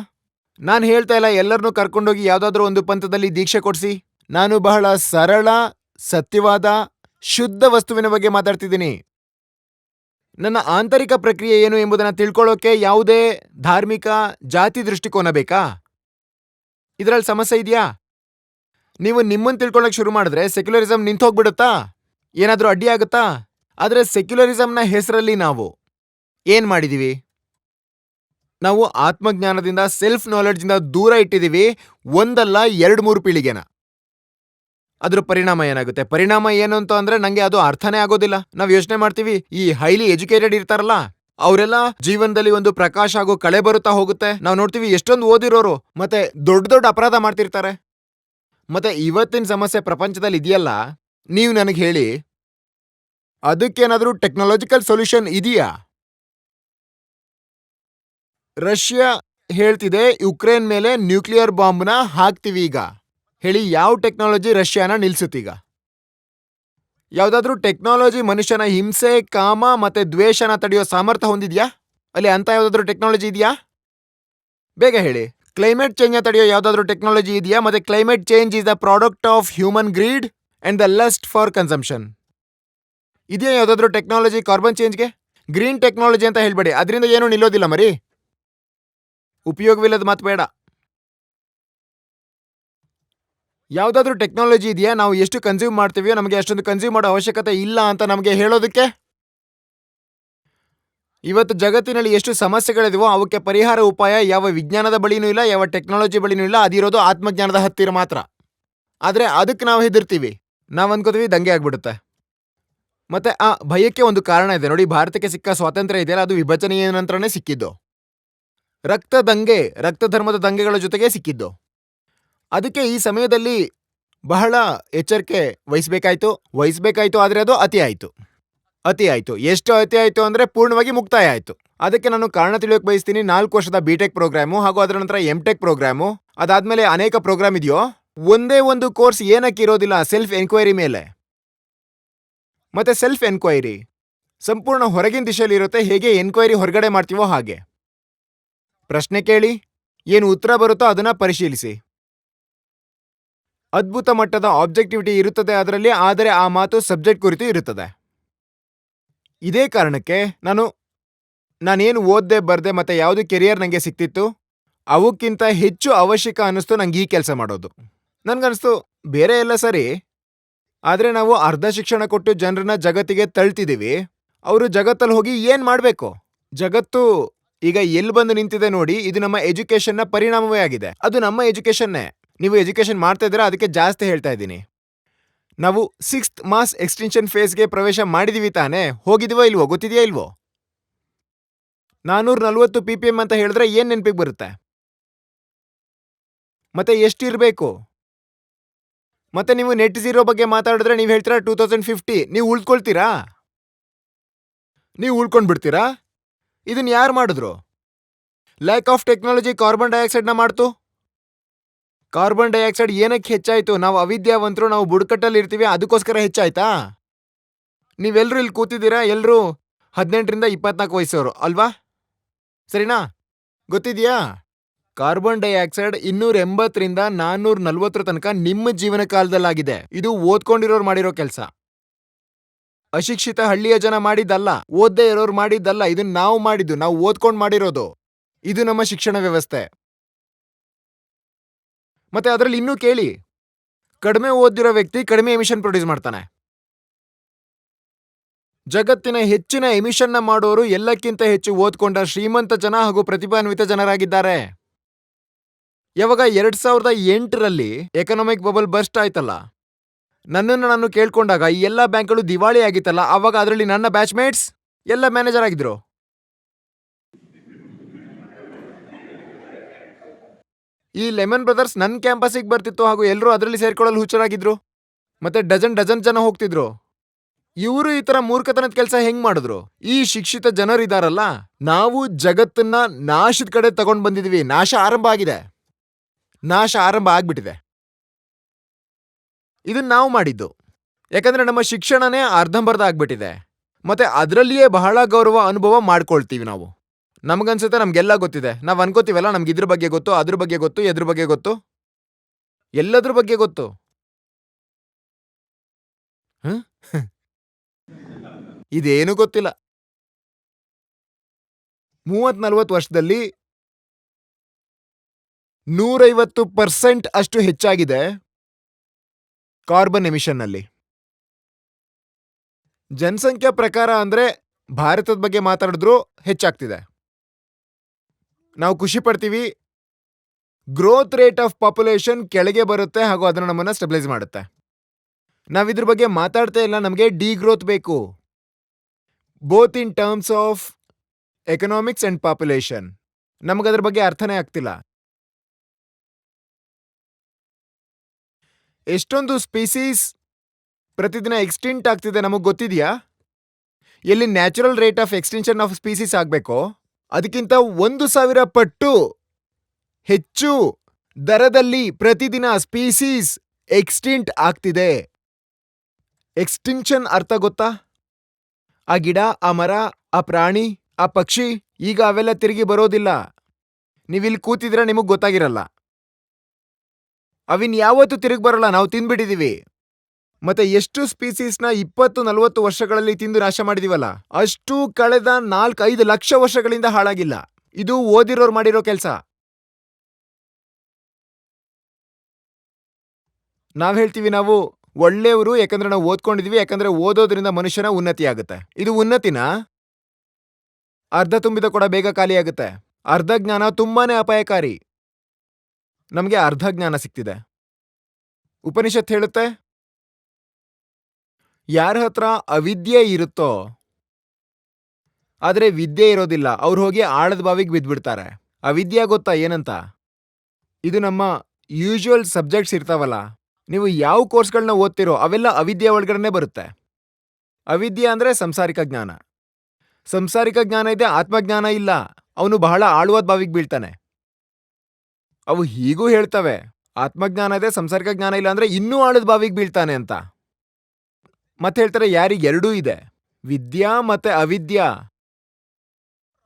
ನಾನು ಹೇಳ್ತಾ ಇಲ್ಲ ಎಲ್ಲರನ್ನೂ ಕರ್ಕೊಂಡೋಗಿ ಯಾವ್ದಾದ್ರೂ ಒಂದು ಪಂಥದಲ್ಲಿ ದೀಕ್ಷೆ ಕೊಡ್ಸಿ. ನಾನು ಬಹಳ ಸರಳ, ಸತ್ಯವಾದ, ಶುದ್ಧ ವಸ್ತುವಿನ ಬಗ್ಗೆ ಮಾತಾಡ್ತಿದ್ದೀನಿ. ನನ್ನ ಆಂತರಿಕ ಪ್ರಕ್ರಿಯೆ ಏನು ಎಂಬುದನ್ನ ತಿಳ್ಕೊಳ್ಳೋಕೆ ಯಾವುದೇ ಧಾರ್ಮಿಕ ಜಾತಿ ದೃಷ್ಟಿಕೋನ ಬೇಕಾ? ಇದರಲ್ಲಿ ಸಮಸ್ಯೆ ಇದೆಯಾ? ನೀವು ನಿಮ್ಮನ್ನು ತಿಳ್ಕೊಳ್ಳೋಕೆ ಶುರು ಮಾಡಿದ್ರೆ ಸೆಕ್ಯುಲರಿಸಂ ನಿಂತೋಗ್ಬಿಡುತ್ತಾ ಏನಾದ್ರೂ ಅಡ್ಡಿ ಆಗುತ್ತಾ? ಆದ್ರೆ ಸೆಕ್ಯುಲರಿಸಂನ ಹೆಸರಲ್ಲಿ ನಾವು ಏನು ಮಾಡಿದೀವಿ? ನಾವು ಆತ್ಮಜ್ಞಾನದಿಂದ ಸೆಲ್ಫ್ ನಾಲೆಡ್ಜಿಂದ ದೂರ ಇಟ್ಟಿದೀವಿ, ಒಂದಲ್ಲ ಎರಡು ಮೂರು ಪೀಳಿಗೆನ. ಅದ್ರ ಪರಿಣಾಮ ಏನಾಗುತ್ತೆ? ಪರಿಣಾಮ ಏನು ಅಂತ ಅಂದ್ರೆ ನಂಗೆ ಅದು ಅರ್ಥನೇ ಆಗೋದಿಲ್ಲ. ನಾವ್ ಯೋಚನೆ ಮಾಡ್ತೀವಿ, ಈ ಹೈಲಿ ಎಜುಕೇಟೆಡ್ ಇರ್ತಾರಲ್ಲ, ಅವರೆಲ್ಲ ಜೀವನದಲ್ಲಿ ಒಂದು ಪ್ರಕಾಶ ಆಗೋ ಕಳೆ ಬರುತ್ತಾ ಹೋಗುತ್ತೆ. ನಾವು ನೋಡ್ತೀವಿ ಎಷ್ಟೊಂದು ಓದಿರೋರು, ಮತ್ತೆ ದೊಡ್ಡ ದೊಡ್ಡ ಅಪರಾಧ ಮಾಡ್ತಿರ್ತಾರೆ. ಮತ್ತೆ ಇವತ್ತಿನ ಸಮಸ್ಯೆ ಪ್ರಪಂಚದಲ್ಲಿ ಇದೆಯಲ್ಲ, ನೀವು ನನಗೆ ಹೇಳಿ, ಅದಕ್ಕೇನಾದ್ರೂ ಟೆಕ್ನಾಲಜಿಕಲ್ ಸೊಲ್ಯೂಷನ್ ಇದೆಯಾ? ರಷ್ಯಾ ಹೇಳ್ತಿದೆ ಯುಕ್ರೇನ್ ಮೇಲೆ ನ್ಯೂಕ್ಲಿಯರ್ ಬಾಂಬ್ನ ಹಾಕ್ತೀವಿ ಈಗ ಹೇಳಿ ಯಾವ ಟೆಕ್ನಾಲಜಿ ರಷ್ಯಾನ ನಿಲ್ಸುತ್ತೀಗ ಯಾವುದಾದ್ರೂ ಟೆಕ್ನಾಲಜಿ ಮನುಷ್ಯನ ಹಿಂಸೆ, ಕಾಮ ಮತ್ತೆ ದ್ವೇಷನ ತಡೆಯೋ ಸಾಮರ್ಥ್ಯ ಹೊಂದಿದ್ಯಾ? ಅಲ್ಲಿ ಅಂತ ಯಾವುದಾದ್ರೂ ಟೆಕ್ನಾಲಜಿ ಇದೆಯಾ? ಬೇಗ ಹೇಳಿ. ಕ್ಲೈಮೇಟ್ ಚೇಂಜ್ ತಡೆಯೋ ಯಾವುದಾದ್ರೂ ಟೆಕ್ನಾಲಜಿ ಇದೆಯಾ? ಮತ್ತೆ climate change is the product of human greed and the lust for consumption. ಇದೆಯಾ ಯಾವ್ದಾದ್ರೂ ಟೆಕ್ನಾಲಜಿ ಕಾರ್ಬನ್ ಚೇಂಜ್ಗೆ? ಗ್ರೀನ್ ಟೆಕ್ನಾಲಜಿ ಅಂತ ಹೇಳ್ಬೇಡಿ. ಅದರಿಂದ ಏನೂ ನಿಲ್ಲೋದಿಲ್ಲ ಮರಿ. ಉಪಯೋಗವಿಲ್ಲದ ಮಾತು ಬೇಡ. ಯಾವ್ದಾದ್ರೂ ಟೆಕ್ನಾಲಜಿ ಇದೆಯಾ? ನಾವು ಎಷ್ಟು ಕನ್ಸ್ಯೂಮ್ ಮಾಡ್ತೀವಿಯೋ ನಮಗೆ ಅಷ್ಟೊಂದು ಕನ್ಸ್ಯೂಮ್ ಮಾಡೋ ಅವಶ್ಯಕತೆ ಇಲ್ಲ ಅಂತ ನಮಗೆ ಹೇಳೋದಕ್ಕೆ? ಇವತ್ತು ಜಗತ್ತಿನಲ್ಲಿ ಎಷ್ಟು ಸಮಸ್ಯೆಗಳಿದೆಯೋ ಅವಕ್ಕೆ ಪರಿಹಾರ ಉಪಾಯ ಯಾವ ವಿಜ್ಞಾನದ ಬಳಿನೂ ಇಲ್ಲ, ಯಾವ ಟೆಕ್ನಾಲಜಿ ಬಳಿನೂ ಇಲ್ಲ, ಅದಿರೋದು ಆತ್ಮಜ್ಞಾನದ ಹತ್ತಿರ ಮಾತ್ರ. ಆದರೆ ಅದಕ್ಕೆ ನಾವು ಹೆದರ್ತೀವಿ. ನಾವು ಅಂದ್ಕೋತೀವಿ ದಂಗೆ ಆಗ್ಬಿಡುತ್ತೆ. ಮತ್ತೆ ಆ ಭಯಕ್ಕೆ ಒಂದು ಕಾರಣ ಇದೆ. ನೋಡಿ, ಭಾರತಕ್ಕೆ ಸಿಕ್ಕ ಸ್ವಾತಂತ್ರ್ಯ ಇದೆಯಲ್ಲ, ಅದು ವಿಭಜನೆಯ ನಂತರನೇ ಸಿಕ್ಕಿದ್ದು. ರಕ್ತ ದಂಗೆ ರಕ್ತ ಧರ್ಮದ ದಂಗೆಗಳ ಜೊತೆಗೆ ಸಿಕ್ಕಿದ್ದು. ಅದಕ್ಕೆ ಈ ಸಮಯದಲ್ಲಿ ಬಹಳ ಎಚ್ಚರಿಕೆ ವಹಿಸಬೇಕಾಯ್ತು. ವಹಿಸಬೇಕಾಯ್ತು ಆದರೆ ಅದು ಅತಿ ಆಯಿತು. ಅತಿ ಆಯಿತು. ಎಷ್ಟು ಅತಿ ಆಯಿತು ಅಂದರೆ ಪೂರ್ಣವಾಗಿ ಮುಕ್ತಾಯ ಆಯಿತು ಅದಕ್ಕೆ ನಾನು ಕಾರಣ ತಿಳಿಯೋಕೆ ಬಯಸ್ತೀನಿ. ನಾಲ್ಕು ವರ್ಷದ ಬಿ ಟೆಕ್ ಪ್ರೋಗ್ರಾಮು ಹಾಗೂ ಅದರ ನಂತರ ಎಂ ಟೆಕ್ ಪ್ರೋಗ್ರಾಮು ಅದಾದಮೇಲೆ ಅನೇಕ ಪ್ರೋಗ್ರಾಮ್ ಇದೆಯೋ? ಒಂದೇ ಒಂದು ಕೋರ್ಸ್ ಏನಕ್ಕೆ ಇರೋದಿಲ್ಲ? ಸೆಲ್ಫ್ ಎನ್ಕ್ವೈರಿ ಮೇಲೆ. ಮತ್ತೆ ಸೆಲ್ಫ್ ಎನ್ಕ್ವೈರಿ ಸಂಪೂರ್ಣ ಹೊರಗಿನ ದಿಶೆಯಲ್ಲಿ ಇರುತ್ತೆ. ಹೇಗೆ ಎನ್ಕ್ವೈರಿ ಹೊರಗಡೆ ಮಾಡ್ತೀವೋ ಹಾಗೆ. ಪ್ರಶ್ನೆ ಕೇಳಿ. ಏನು ಉತ್ತರ ಬರುತ್ತೋ ಅದನ್ನು ಪರಿಶೀಲಿಸಿ. ಅದ್ಭುತ ಮಟ್ಟದ ಆಬ್ಜೆಕ್ಟಿವಿಟಿ ಇರುತ್ತದೆ ಅದರಲ್ಲಿ, ಆದರೆ ಆ ಮಾತು ಸಬ್ಜೆಕ್ಟ್ ಕುರಿತು ಇರುತ್ತದೆ. ಇದೇ ಕಾರಣಕ್ಕೆ ನಾನು, ನಾನೇನು ಓದ್ದೆ, ಬರ್ದೆ, ಮತ್ತೆ ಯಾವುದು ಕೆರಿಯರ್ ನನಗೆ ಸಿಕ್ತಿತ್ತು, ಅವಕ್ಕಿಂತ ಹೆಚ್ಚು ಅವಶ್ಯಕ ಅನ್ನಿಸ್ತು ನಂಗೆ ಈ ಕೆಲಸ ಮಾಡೋದು. ನನಗನ್ನಿಸ್ತು ಬೇರೆ ಎಲ್ಲ ಸರಿ, ಆದರೆ ನಾವು ಅರ್ಧ ಶಿಕ್ಷಣ ಕೊಟ್ಟು ಜನರನ್ನ ಜಗತ್ತಿಗೆ ತಳ್ತಿದ್ದೀವಿ ಅವರು ಜಗತ್ತಲ್ಲಿ ಹೋಗಿ ಏನು ಮಾಡಬೇಕು? ಜಗತ್ತು ಈಗ ಎಲ್ಲಿ ಬಂದು ನಿಂತಿದೆ ನೋಡಿ, ಇದು ನಮ್ಮ ಎಜುಕೇಷನ್ನ ಪರಿಣಾಮವೇ ಆಗಿದೆ. ಅದು ನಮ್ಮ ಎಜುಕೇಶನ್ನೇ ನೀವು ಎಜುಕೇಷನ್ ಮಾಡ್ತಾ ಇದ್ದೀರಾ, ಅದಕ್ಕೆ ಜಾಸ್ತಿ ಹೇಳ್ತಾ ಇದ್ದೀನಿ. ನಾವು ಸಿಕ್ಸ್ತ್ ಮಾಸ್ ಎಕ್ಸ್ಟೆನ್ಷನ್ ಫೇಸ್ಗೆ ಪ್ರವೇಶ ಮಾಡಿದೀವಿ ತಾನೇ, ಹೋಗಿದೀವೋ ಇಲ್ವೋ, ಗೊತ್ತಿದೆಯಾ ಇಲ್ವೋ? ನಾನೂರ ನಲ್ವತ್ತು ಪಿ ಪಿ ಎಂ ಅಂತ ಹೇಳಿದ್ರೆ ಏನು ನೆನಪಿಗೆ ಬರುತ್ತೆ? ಮತ್ತೆ ಎಷ್ಟಿರಬೇಕು? ಮತ್ತೆ ನೀವು ನೆಟ್ ಜೀರೋ ಬಗ್ಗೆ ಮಾತಾಡಿದ್ರೆ ನೀವು ಹೇಳ್ತೀರಾ ಟೂ ತೌಸಂಡ್ ಫಿಫ್ಟಿ ನೀವು ಉಳ್ಕೊಳ್ತೀರಾ? ನೀವು ಉಳ್ಕೊಂಡ್ಬಿಡ್ತೀರಾ? ಇದನ್ನ ಯಾರು ಮಾಡಿದ್ರು? ಲ್ಯಾಕ್ ಆಫ್ ಟೆಕ್ನಾಲಜಿ ಕಾರ್ಬನ್ ಡೈಆಕ್ಸೈಡ್ನ ಮಾಡ್ತು? ಕಾರ್ಬನ್ ಡೈಆಕ್ಸೈಡ್ ಏನಕ್ಕೆ ಹೆಚ್ಚಾಯ್ತು? ನಾವು ಅವಿದ್ಯಾವಂತರು, ನಾವು ಬುಡಕಟ್ಟಲ್ಲಿ ಇರ್ತೀವಿ ಅದಕ್ಕೋಸ್ಕರ ಹೆಚ್ಚಾಯ್ತಾ? ನೀವೆಲ್ಲರೂ ಇಲ್ಲಿ ಕೂತಿದ್ದೀರಾ? ಎಲ್ಲರೂ ಹದಿನೆಂಟರಿಂದ ಇಪ್ಪತ್ನಾಲ್ಕು ವಯಸ್ಸವರು, ಅಲ್ವಾ? ಸರಿನಾ? ಗೊತ್ತಿದ್ಯಾ? ಕಾರ್ಬನ್ ಡೈಆಕ್ಸೈಡ್ ಇನ್ನೂರ ಎಂಬತ್ತರಿಂದ ನಾನ್ನೂರ ನಲ್ವತ್ತರ ತನಕ ನಿಮ್ಮ ಜೀವನ ಕಾಲದಲ್ಲಾಗಿದೆ ಇದು ಓದ್ಕೊಂಡಿರೋರು ಮಾಡಿರೋ ಕೆಲಸ. ಅಶಿಕ್ಷಿತ ಹಳ್ಳಿಯ ಜನ ಮಾಡಿದ್ದಲ್ಲ, ಓದ್ದೇ ಇರೋರು ಮಾಡಿದ್ದಲ್ಲ, ಇದನ್ನ ನಾವು ಮಾಡಿದ್ದು, ನಾವು ಓದ್ಕೊಂಡು ಮಾಡಿರೋದು. ಇದು ನಮ್ಮ ಶಿಕ್ಷಣ ವ್ಯವಸ್ಥೆ. ಮತ್ತೆ ಅದರಲ್ಲಿ ಇನ್ನೂ ಕೇಳಿ. ಕಡಿಮೆ ಓದಿರೋ ವ್ಯಕ್ತಿ ಕಡಿಮೆ ಎಮಿಷನ್ ಪ್ರೊಡ್ಯೂಸ್ ಮಾಡ್ತಾನೆ. ಜಗತ್ತಿನ ಹೆಚ್ಚಿನ ಎಮಿಷನ್ನ ಮಾಡೋರು ಎಲ್ಲಕ್ಕಿಂತ ಹೆಚ್ಚು ಓದ್ಕೊಂಡ ಶ್ರೀಮಂತ ಜನ ಹಾಗೂ ಪ್ರತಿಭಾನ್ವಿತ ಜನರಾಗಿದ್ದಾರೆ. ಯಾವಾಗ ಎರಡ್ ಸಾವಿರದ ಎಂಟರಲ್ಲಿ ಎಕನಾಮಿಕ್ ಬಬಲ್ ಬರ್ಸ್ಟ್ ಆಯ್ತಲ್ಲ, ನನ್ನನ್ನು ನಾನು ಕೇಳ್ಕೊಂಡಾಗ ಈ ಎಲ್ಲ ಬ್ಯಾಂಕ್ಗಳು ದಿವಾಳಿ ಆಗಿತ್ತಲ್ಲ ಆವಾಗ ಅದರಲ್ಲಿ ನನ್ನ ಬ್ಯಾಚ್ಮೇಟ್ಸ್ ಎಲ್ಲ ಮ್ಯಾನೇಜರ್ ಆಗಿದ್ರು. ಈ ಲೆಮನ್ ಬ್ರದರ್ಸ್ ನನ್ನ ಕ್ಯಾಂಪಸ್ಸಿಗೆ ಬರ್ತಿತ್ತು ಹಾಗೂ ಎಲ್ಲರೂ ಅದರಲ್ಲಿ ಸೇರ್ಕೊಳ್ಳಲು ಹುಚ್ಚರಾಗಿದ್ರು. ಮತ್ತೆ ಡಜನ್ ಡಜನ್ ಜನ ಹೋಗ್ತಿದ್ರು. ಇವರು ಈ ತರ ಮೂರ್ಖತನದ ಕೆಲಸ ಹೆಂಗ್ ಮಾಡಿದ್ರು? ಈ ಶಿಕ್ಷಿತ ಜನರಿದಾರಲ್ಲ ನಾವು ಜಗತ್ತನ್ನ ನಾಶದ ಕಡೆ ತಗೊಂಡ್ ಬಂದಿದೀವಿ. ನಾಶ ಆರಂಭ ಆಗಿದೆ. ನಾಶ ಆರಂಭ ಆಗ್ಬಿಟ್ಟಿದೆ. ಇದನ್ನ ನಾವು ಮಾಡಿದ್ದು. ಯಾಕಂದ್ರೆ ನಮ್ಮ ಶಿಕ್ಷಣನೇ ಅರ್ಧಂಬರ್ಧ ಆಗ್ಬಿಟ್ಟಿದೆ. ಮತ್ತೆ ಅದರಲ್ಲಿಯೇ ಬಹಳ ಗೌರವ, ಅನುಭವ ಮಾಡ್ಕೊಳ್ತೀವಿ ನಾವು. ನಮಗನ್ಸುತ್ತೆ, ನಮಗೆಲ್ಲ ಗೊತ್ತಿದೆ. ನಾವು ಅನ್ಕೋತೀವಲ್ಲ, ನಮ್ಗೆ ಇದ್ರ ಬಗ್ಗೆ ಗೊತ್ತು, ಅದ್ರ ಬಗ್ಗೆ ಗೊತ್ತು, ಎದ್ರ ಬಗ್ಗೆ ಗೊತ್ತು? ಎಲ್ಲದ್ರ ಬಗ್ಗೆ ಗೊತ್ತು? [laughs] ಇದೇನು ಗೊತ್ತಿಲ್ಲ. ಮೂವತ್ ನಲ್ವತ್ತು ವರ್ಷದಲ್ಲಿ ನೂರೈವತ್ತು ಪರ್ಸೆಂಟ್ ಅಷ್ಟು ಹೆಚ್ಚಾಗಿದೆ ಕಾರ್ಬನ್ ಎಮಿಷನ್ನಲ್ಲಿ. ಜನಸಂಖ್ಯಾ ಪ್ರಕಾರ ಅಂದ್ರೆ ಭಾರತದ ಬಗ್ಗೆ ಮಾತಾಡಿದ್ರು ಹೆಚ್ಚಾಗ್ತಿದೆ. ನಾವು ಖುಷಿ ಪಡ್ತೀವಿ. ಗ್ರೋತ್ ರೇಟ್ ಆಫ್ ಪಾಪ್ಯುಲೇಷನ್ ಕೆಳಗೆ ಬರುತ್ತೆ ಹಾಗೂ ಅದನ್ನು ನಮ್ಮನ್ನು ಸ್ಟೆಬಿಲೈಸ್ ಮಾಡುತ್ತೆ. ನಾವು ಇದ್ರ ಬಗ್ಗೆ ಮಾತಾಡ್ತಾ ಇಲ್ಲ, ನಮಗೆ ಡಿ ಗ್ರೋತ್ ಬೇಕು both in terms of economics and population ನಮಗದ್ರ ಬಗ್ಗೆ ಅರ್ಥನೇ ಆಗ್ತಿಲ್ಲ. ಎಷ್ಟೊಂದು ಸ್ಪೀಸೀಸ್ ಪ್ರತಿದಿನ ಎಕ್ಸ್ಟಿಂಟ್ ಆಗ್ತಿದೆ ನಮಗೆ ಗೊತ್ತಿದೆಯಾ? ಎಲ್ಲಿ natural rate of extension of species ಆಗ್ಬೇಕೋ? ಅದಕ್ಕಿಂತ ಒಂದು ಸಾವಿರ ಪಟ್ಟು ಹೆಚ್ಚು ದರದಲ್ಲಿ ಪ್ರತಿದಿನ ಸ್ಪೀಸೀಸ್ ಎಕ್ಸ್ಟಿಂಟ್ ಆಗ್ತಿದೆ. ಎಕ್ಸ್ಟಿಂಕ್ಷನ್ ಅರ್ಥ ಗೊತ್ತಾ? ಆ ಗಿಡ, ಆ ಮರ, ಆ ಪ್ರಾಣಿ, ಆ ಪಕ್ಷಿ ಈಗ ಅವೆಲ್ಲ ತಿರುಗಿ ಬರೋದಿಲ್ಲ. ನೀವಿಲ್ಲಿ ಕೂತಿದ್ರೆ ನಿಮಗೆ ಗೊತ್ತಾಗಿರಲ್ಲ. ಅವಿನ್ ಯಾವತ್ತೂ ತಿರುಗಿ ಬರಲ್ಲ, ನಾವು ತಿಂದ್ಬಿಟ್ಟಿದೀವಿ ಮತ್ತೆ ಎಷ್ಟು ಸ್ಪೀಸೀಸ್ನ ಇಪ್ಪತ್ತು, ನಲವತ್ತು ವರ್ಷಗಳಲ್ಲಿ ತಿಂದು ನಾಶ ಮಾಡಿದೀವಲ್ಲ? ಅಷ್ಟು ಕಳೆದ ನಾಲ್ಕು ಐದು ಲಕ್ಷ ವರ್ಷಗಳಿಂದ ಹಾಳಾಗಿಲ್ಲ. ಇದು ಓದಿರೋರು ಮಾಡಿರೋ ಕೆಲಸ. ನಾವ್ ಹೇಳ್ತೀವಿ ನಾವು, ಒಳ್ಳೆಯವರು ಯಾಕಂದ್ರೆ ನಾವು ಓದ್ಕೊಂಡಿದೀವಿ, ಯಾಕಂದ್ರೆ ಓದೋದ್ರಿಂದ ಮನುಷ್ಯನ ಉನ್ನತಿ ಆಗುತ್ತೆ ಇದು ಉನ್ನತಿನ? ಅರ್ಧ ತುಂಬಿದ ಕೂಡ ಬೇಗ ಖಾಲಿ ಆಗುತ್ತೆ. ಅರ್ಧ ಜ್ಞಾನ ತುಂಬಾನೇ ಅಪಾಯಕಾರಿ. ನಮಗೆ ಅರ್ಧ ಜ್ಞಾನ ಸಿಕ್ತಿದೆ. ಉಪನಿಷತ್ ಹೇಳುತ್ತೆ ಯಾರ ಹತ್ರ ಅವಿದ್ಯೆ ಇರುತ್ತೋ, ಆದರೆ ವಿದ್ಯೆ ಇರೋದಿಲ್ಲ, ಅವ್ರು ಹೋಗಿ ಆಳದ ಬಾವಿಗೆ ಬಿದ್ದ್ಬಿಡ್ತಾರೆ ಅವಿದ್ಯೆ ಗೊತ್ತಾ ಏನಂತ? ಇದು ನಮ್ಮ ಯೂಶುವಲ್ ಸಬ್ಜೆಕ್ಟ್ಸ್ ಇರ್ತಾವಲ್ಲ, ನೀವು ಯಾವ ಕೋರ್ಸ್ಗಳನ್ನ ಓದ್ತಿರೋ ಅವೆಲ್ಲ ಅವಿದ್ಯೆ ಒಳಗಡೆ ಬರುತ್ತೆ. ಅವಿದ್ಯೆ ಅಂದ್ರೆ ಸಂಸಾರಿಕ ಜ್ಞಾನ. ಸಂಸಾರಿಕ ಜ್ಞಾನ ಇದೆ, ಆತ್ಮಜ್ಞಾನ ಇಲ್ಲ, ಅವನು ಬಹಳ ಆಳುವಾದ ಬಾವಿಗೆ ಬೀಳ್ತಾನೆ. ಅವು ಹೀಗೂ ಹೇಳ್ತವೆ, ಆತ್ಮಜ್ಞಾನ ಇದೆ, ಸಂಸಾರಿಕ ಜ್ಞಾನ ಇಲ್ಲ ಅಂದರೆ ಇನ್ನೂ ಆಳದ ಬಾವಿಗೆ ಬೀಳ್ತಾನೆ ಅಂತ. ಮತ್ತೆ ಹೇಳ್ತಾರೆ, ಯಾರಿಗೆ ಎರಡೂ ಇದೆ. ವಿದ್ಯಾ ಮತ್ತೆ ಅವಿದ್ಯಾ.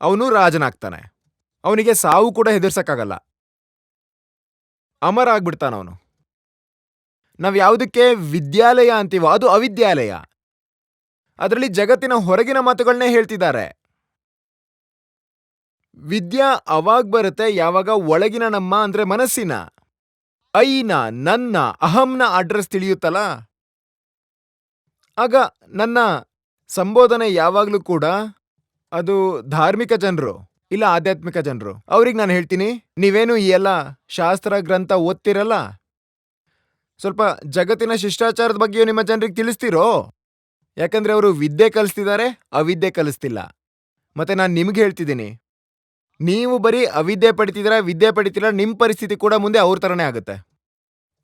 ಅವನು ರಾಜನಾಗ್ತಾನೆ. ಅವನಿಗೆ ಸಾವು ಕೂಡ ಹೆದರ್ಸಕ್ಕಾಗಲ್ಲ. ಅಮರ ಆಗ್ಬಿಡ್ತಾನ ಅವನು. ನಾವ್ ಯಾವುದಕ್ಕೆ ವಿದ್ಯಾಲಯ ಅಂತೀವೋ, ಅದು ಅವಿದ್ಯಾಲಯ. ಅದರಲ್ಲಿ ಜಗತ್ತಿನ ಹೊರಗಿನ ಮಾತುಗಳನ್ನೇ ಹೇಳ್ತಿದ್ದಾರೆ. ವಿದ್ಯಾ ಅವಾಗ್ ಬರುತ್ತೆ, ಯಾವಾಗ ಒಳಗಿನ ನಮ್ಮ ಅಂದ್ರೆ ಮನಸ್ಸಿನ. ಐನ, ನನ್ನ, ಅಹಂನ ಅಡ್ರೆಸ್ ತಿಳಿಯುತ್ತಲ್ಲ? ಆಗ ನನ್ನ ಸಂಬೋಧನೆ ಯಾವಾಗಲೂ ಕೂಡ ಅದು ಧಾರ್ಮಿಕ ಜನರು, ಇಲ್ಲ ಆಧ್ಯಾತ್ಮಿಕ ಜನರು. ಅವ್ರಿಗೆ ನಾನು ಹೇಳ್ತೀನಿ, ನೀವೇನು ಈ ಎಲ್ಲ ಶಾಸ್ತ್ರ ಗ್ರಂಥ ಓದ್ತಿರಲ್ಲ? ಸ್ವಲ್ಪ ಜಗತ್ತಿನ ಶಿಷ್ಟಾಚಾರದ ಬಗ್ಗೆಯೂ ನಿಮ್ಮ ಜನರಿಗೆ ತಿಳಿಸ್ತಿರೋ? ಯಾಕಂದ್ರೆ ಅವರು ವಿದ್ಯೆ ಕಲಿಸ್ತಿದ್ದಾರೆ, ಅವಿದ್ಯೆ ಕಲಿಸ್ತಿಲ್ಲ. ಮತ್ತೆ ನಾನು ನಿಮ್ಗೆ ಹೇಳ್ತಿದ್ದೀನಿ, ನೀವು ಬರೀ ಅವಿದ್ಯೆ ಪಡಿತಿದ್ದೀರಾ, ವಿದ್ಯೆ ಪಡಿತೀರಾ ನಿಮ್ಮ ಪರಿಸ್ಥಿತಿ ಕೂಡ ಮುಂದೆ ಅವ್ರ ಥರನೇ ಆಗುತ್ತೆ.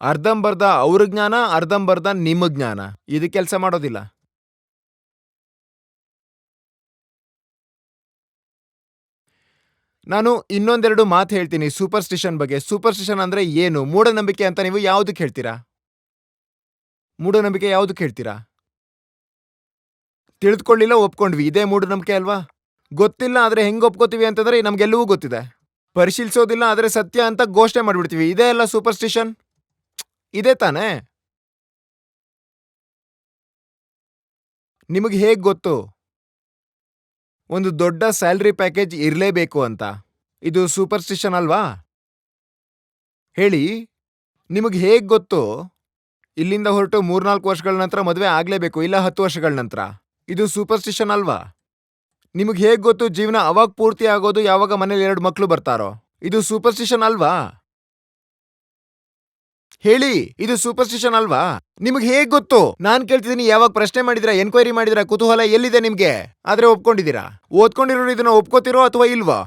ಅರ್ಧಂಬರ್ಧ ಅವ್ರ ಜ್ಞಾನ, ಅರ್ಧಂಬರ್ಧ ನಿಮ್ಮ ಜ್ಞಾನ. ಇದು ಕೆಲಸ ಮಾಡೋದಿಲ್ಲ. ನಾನು ಇನ್ನೊಂದೆರಡು ಮಾತು ಹೇಳ್ತೀನಿ ಸೂಪರ್ಸ್ಟಿಷನ್ ಬಗ್ಗೆ. ಸೂಪರ್ಸ್ಟಿಷನ್ ಅಂದ್ರೆ ಏನು? ಮೂಢನಂಬಿಕೆ ಅಂತ ನೀವು ಯಾವುದಕ್ಕೆ ಹೇಳ್ತೀರಾ ಮೂಢನಂಬಿಕೆ ಯಾವುದಕ್ಕೆ ಹೇಳ್ತೀರಾ ತಿಳಿದುಕೊಳ್ಳಿಲ್ಲ ಒಪ್ಕೊಂಡ್ವಿ. ಇದೇ ಮೂಢನಂಬಿಕೆ ಅಲ್ವಾ? ಗೊತ್ತಿಲ್ಲ ಆದರೆ ಹೆಂಗೆ ಒಪ್ಕೋತೀವಿ ಅಂತಂದ್ರೆ ನಮಗೆಲ್ಲವೂ ಗೊತ್ತಿದೆ. ಪರಿಶೀಲಿಸೋದಿಲ್ಲ ಆದರೆ ಸತ್ಯ ಅಂತ ಘೋಷಣೆ ಮಾಡಿಬಿಡ್ತೀವಿ. ಇದೇ ಅಲ್ಲ ಸೂಪರ್ಸ್ಟಿಷನ್ ಇದೇ ತಾನೇ? ನಿಮಗೆ ಹೇಗ್ ಗೊತ್ತು? ಒಂದು ದೊಡ್ಡ ಸ್ಯಾಲ್ರಿ ಪ್ಯಾಕೇಜ್ ಇರಲೇಬೇಕು ಅಂತ. ಇದು ಸೂಪರ್ಸ್ಟಿಷನ್ ಅಲ್ವಾ? ಹೇಳಿ, ನಿಮಗೆ ಹೇಗ್ ಗೊತ್ತು? ಇಲ್ಲಿಂದ ಹೊರಟು ಮೂರ್ನಾಲ್ಕು ವರ್ಷಗಳ ನಂತರ ಮದುವೆ ಆಗಲೇಬೇಕು, ಇಲ್ಲ ಹತ್ತು ವರ್ಷಗಳ ನಂತರ? ಇದು ಸೂಪರ್ಸ್ಟಿಷನ್ ಅಲ್ವಾ? ನಿಮಗೆ ಹೇಗ್ ಗೊತ್ತು ಜೀವನ ಅವಾಗ ಪೂರ್ತಿ ಆಗೋದು, ಯಾವಾಗ ಮನೇಲಿ ಎರಡು ಮಕ್ಕಳು ಬರ್ತಾರೋ? ಇದು ಸೂಪರ್ಸ್ಟಿಷನ್ ಅಲ್ವಾ? ಹೇಳಿ, ಇದು ಸೂಪರ್ಸ್ಟಿಷನ್ ಅಲ್ವಾ? ನಿಮ್ಗೆ ಹೇಗ್ ಗೊತ್ತು? ನಾನ್ ಕೇಳ್ತಿದ್ದೀನಿ, ಯಾವಾಗ ಪ್ರಶ್ನೆ ಮಾಡಿದ್ರ ಎನ್ಕ್ವೈರಿ ಮಾಡಿದ್ರ ಕುತೂಹಲ ಎಲ್ಲಿದೆ ನಿಮ್ಗೆ? ಆದ್ರೆ ಒಪ್ಕೊಂಡಿದ್ದೀರಾ? ಓದ್ಕೊಂಡಿರೋರು ಇದನ್ನ ಒಪ್ಕೋತಿರೋ ಅಥವಾ ಇಲ್ವಾ?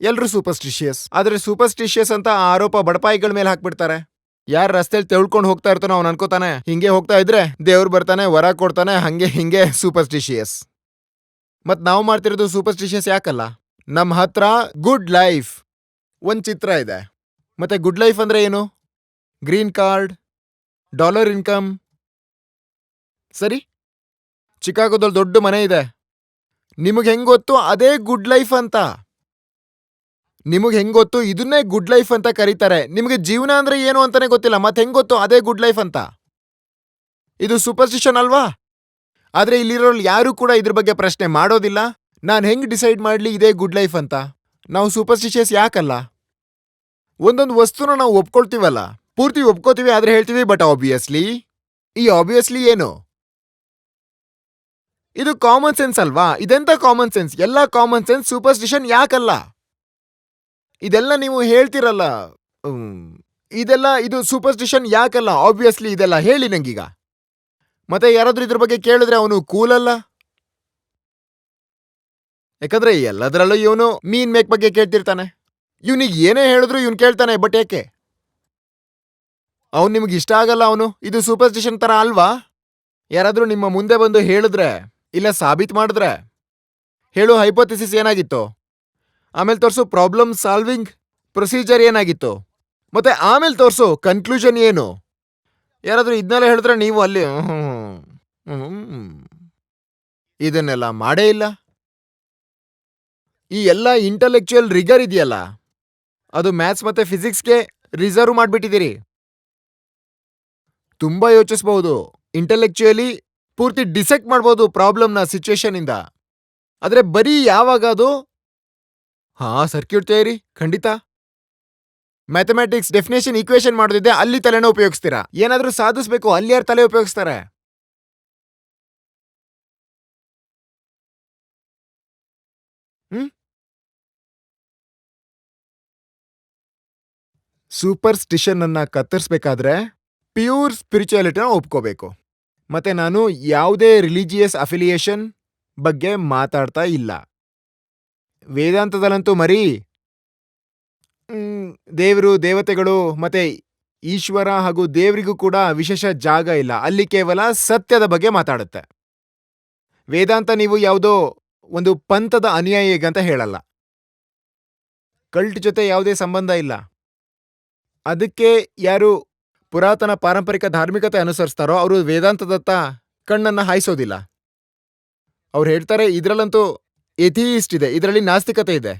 ಎಲ್ರು ಸೂಪರ್ಸ್ಟಿಷಿಯಸ್ ಆದ್ರೆ ಸೂಪರ್ಸ್ಟಿಷಿಯಸ್ ಅಂತ ಆರೋಪ ಬಡಪಾಯಿಗಳ ಮೇಲೆ ಹಾಕ್ಬಿಡ್ತಾರೆ. ಯಾರ್ ರಸ್ತೆಯಲ್ಲಿ ತೆಳ್ಕೊಂಡು ಹೋಗ್ತಾ ಇರ್ತಾನೋ ಅವ್ನು ಅನ್ಕೋತಾನೆ, ಹಿಂಗೆ ಹೋಗ್ತಾ ಇದ್ರೆ ದೇವ್ರು ಬರ್ತಾನೆ, ವರ ಕೊಡ್ತಾನೆ, ಹಂಗೆ ಹಿಂಗೆ ಸೂಪರ್ಸ್ಟಿಷಿಯಸ್ ಮತ್ ನಾವು ಮಾಡ್ತಿರೋದು ಸೂಪರ್ಸ್ಟಿಷಿಯಸ್ ಯಾಕಲ್ಲ? ನಮ್ಮ ಹತ್ರ ಗುಡ್ ಲೈಫ್ ಒಂದ್ ಚಿತ್ರ ಇದೆ. ಮತ್ತೆ ಗುಡ್ ಲೈಫ್ ಅಂದ್ರೆ ಏನು? Green card, dollar income. ಸರಿ ಚಿಕಾಗೋದಲ್ಲಿ ದೊಡ್ಡ ಮನೆ ಇದೆ. ನಿಮಗೆ ಹೆಂಗ್ ಗೊತ್ತು? ಅದೇ ಗುಡ್ ಲೈಫ್ ಅಂತ. ನಿಮಗೆ ಹೆಂಗ್ ಗೊತ್ತು? ಇದನ್ನೇ ಗುಡ್ ಲೈಫ್ ಅಂತ ಕರೀತಾರೆ. ನಿಮಗೆ ಜೀವನ ಅಂದ್ರೆ ಏನು ಅಂತಾನೆ ಗೊತ್ತಿಲ್ಲ. ಮತ್ತೆ ಹೆಂಗ್ ಗೊತ್ತು? ಅದೇ ಗುಡ್ ಲೈಫ್ ಅಂತ. ಇದು ಸೂಪರ್ಸ್ಟಿಷನ್ ಅಲ್ವಾ? ಆದ್ರೆ ಇಲ್ಲಿರೋರು ಯಾರು ಕೂಡ ಇದ್ರ ಬಗ್ಗೆ ಪ್ರಶ್ನೆ ಮಾಡೋದಿಲ್ಲ. ನಾನು ಹೆಂಗ್ ಡಿಸೈಡ್ ಮಾಡ್ಲಿ ಇದೇ ಗುಡ್ ಲೈಫ್ ಅಂತ? ನಾವು ಸೂಪರ್ಸ್ಟಿಷಿಯಸ್ ಯಾಕಲ್ಲ? ಒಂದೊಂದು ವಸ್ತುನ ನಾವು ಒಪ್ಕೊಳ್ತೀವಲ್ಲ? ಪೂರ್ತಿ ಒಪ್ಕೋತೀವಿ ಆದ್ರೆ ಹೇಳ್ತೀವಿ ಬಟ್ ಆಬ್ವಿಯಸ್ಲಿ ಈ ಆಬ್ವಿಯಸ್ಲಿ ಏನು? ಇದು ಕಾಮನ್ ಸೆನ್ಸ್ ಅಲ್ವಾ? ಇದೆಂತ ಕಾಮನ್ ಸೆನ್ಸ್ ಎಲ್ಲ ಕಾಮನ್ ಸೆನ್ಸ್ ಸೂಪರ್ಸ್ಟಿಷನ್ ಯಾಕಲ್ಲ? ಇದೆಲ್ಲ ನೀವು ಹೇಳ್ತಿರಲ್ಲ ಇದೆಲ್ಲ, ಇದು ಸೂಪರ್ಸ್ಟಿಷನ್ ಯಾಕಲ್ಲ? ಆಬ್ವಿಯಸ್ಲಿ ಇದೆಲ್ಲ ಹೇಳಿ ನಂಗೀಗ. ಮತ್ತೆ ಯಾರಾದ್ರೂ ಇದ್ರ ಬಗ್ಗೆ ಕೇಳಿದ್ರೆ ಅವನು ಕೂಲಲ್ಲ? ಯಾಕಂದ್ರೆ ಎಲ್ಲದರಲ್ಲೂ ಇವನು ಮೀನ್ ಮೇಕ್ ಬಗ್ಗೆ ಕೇಳ್ತಿರ್ತಾನೆ. ಇವನಿಗೆ ಏನೇ ಹೇಳಿದ್ರು ಇವನು ಕೇಳ್ತಾನೆ ಬಟ್ ಯಾಕೆ ಅವ್ನು ನಿಮ್ಗೆ ಇಷ್ಟ ಆಗಲ್ಲ ಅವನು? ಇದು ಸೂಪರ್ಸ್ಟಿಷನ್ ತರ ಅಲ್ವಾ? ಯಾರಾದ್ರೂ ನಿಮ್ಮ ಮುಂದೆ ಬಂದು ಹೇಳಿದ್ರೆ, ಇಲ್ಲ ಸಾಬೀತ್ ಮಾಡಿದ್ರೆ, ಹೇಳು ಹೈಪೋಥಿಸಿಸ್ ಏನಾಗಿತ್ತು? ಆಮೇಲೆ ತೋರಿಸು ಪ್ರಾಬ್ಲಮ್ ಸಾಲ್ವಿಂಗ್ ಪ್ರೊಸೀಜರ್ ಏನಾಗಿತ್ತು? ಮತ್ತೆ ಆಮೇಲೆ ತೋರಿಸು ಕನ್ಕ್ಲೂಷನ್ ಏನು? ಯಾರಾದರೂ ಇದನ್ನೆಲ್ಲ ಹೇಳಿದ್ರೆ ನೀವು ಅಲ್ಲಿ ಇದನ್ನೆಲ್ಲ ಮಾಡೇ ಇಲ್ಲ. ಈ ಎಲ್ಲ ಇಂಟಲೆಕ್ಚುಯಲ್ ರಿಗರ್ ಇದೆಯಲ್ಲ? ಅದು ಮ್ಯಾಥ್ಸ್ ಮತ್ತೆ ಫಿಸಿಕ್ಸ್ಗೆ ರಿಸರ್ವ್ ಮಾಡ್ಬಿಟ್ಟಿದ್ದೀರಿ. ತುಂಬಾ ಯೋಚಿಸಬಹುದು. ಇಂಟೆಲೆಕ್ಚುಯಲಿ ಪೂರ್ತಿ ಡಿಸೆಕ್ಟ್ ಮಾಡ್ಬೋದು ಪ್ರಾಬ್ಲಮ್ನ ಸಿಚುಯೇಷನ್ ಇಂದ. ಆದ್ರೆ ಬರೀ ಯಾವಾಗ ಅದು? ಹಾ ಸರ್ಕ್ಯೂಟ್ ಥಿಯರಿ ಖಂಡಿತ. ಮ್ಯಾಥಮೆಟಿಕ್ಸ್ ಡೆಫಿನೇಷನ್ ಈಕ್ವೇಶನ್ ಮಾಡೋದಿದೆ ಅಲ್ಲಿ ತಲೆನ ಉಪಯೋಗಿಸ್ತೀರಾ? ಏನಾದರೂ ಸಾಧಿಸ್ಬೇಕು, ಅಲ್ಲಿ ಯಾರು ತಲೆ ಉಪಯೋಗಿಸ್ತಾರೆ? ಹ್ಮ್? ಸೂಪರ್ ಸ್ಟಿಷನ್ ಅನ್ನ ಕತ್ತರಿಸ್ಬೇಕಾದ್ರೆ ಪ್ಯೂರ್ ಸ್ಪಿರಿಚುಯಾಲಿಟಿನ ಒಪ್ಕೋಬೇಕು. ಮತ್ತೆ ನಾನು ಯಾವುದೇ ರಿಲಿಜಿಯಸ್ ಅಫಿಲಿಯೇಷನ್ ಬಗ್ಗೆ ಮಾತಾಡ್ತಾ ಇಲ್ಲ. ವೇದಾಂತದಲ್ಲಂತೂ ಮರಿ ದೇವರು, ದೇವತೆಗಳು ಮತ್ತೆ ಈಶ್ವರ ಹಾಗೂ ದೇವರಿಗೂ ಕೂಡ ವಿಶೇಷ ಜಾಗ ಇಲ್ಲ. ಅಲ್ಲಿ ಕೇವಲ ಸತ್ಯದ ಬಗ್ಗೆ ಮಾತಾಡುತ್ತೆ. ವೇದಾಂತ ನೀವು ಯಾವುದೋ ಒಂದು ಪಂಥದ ಅನುಯಾಯಿಗಂತ ಹೇಳಲ್ಲ. ಕಲ್ಟ್ ಜೊತೆ ಯಾವುದೇ ಸಂಬಂಧ ಇಲ್ಲ. ಅದಕ್ಕೆ ಯಾರು ಪುರಾತನ ಪಾರಂಪರಿಕ ಧಾರ್ಮಿಕತೆ ಅನುಸರಿಸ್ತಾರೋ ಅವರು ವೇದಾಂತದತ್ತ ಕಣ್ಣನ್ನು ಹಾಯಿಸೋದಿಲ್ಲ. ಅವ್ರು ಹೇಳ್ತಾರೆ, ಇದರಲ್ಲಂತೂ ಎಥಿಯಿಸ್ಟ್ ಇದೆ, ಇದರಲ್ಲಿ ನಾಸ್ತಿಕತೆ ಇದೆ.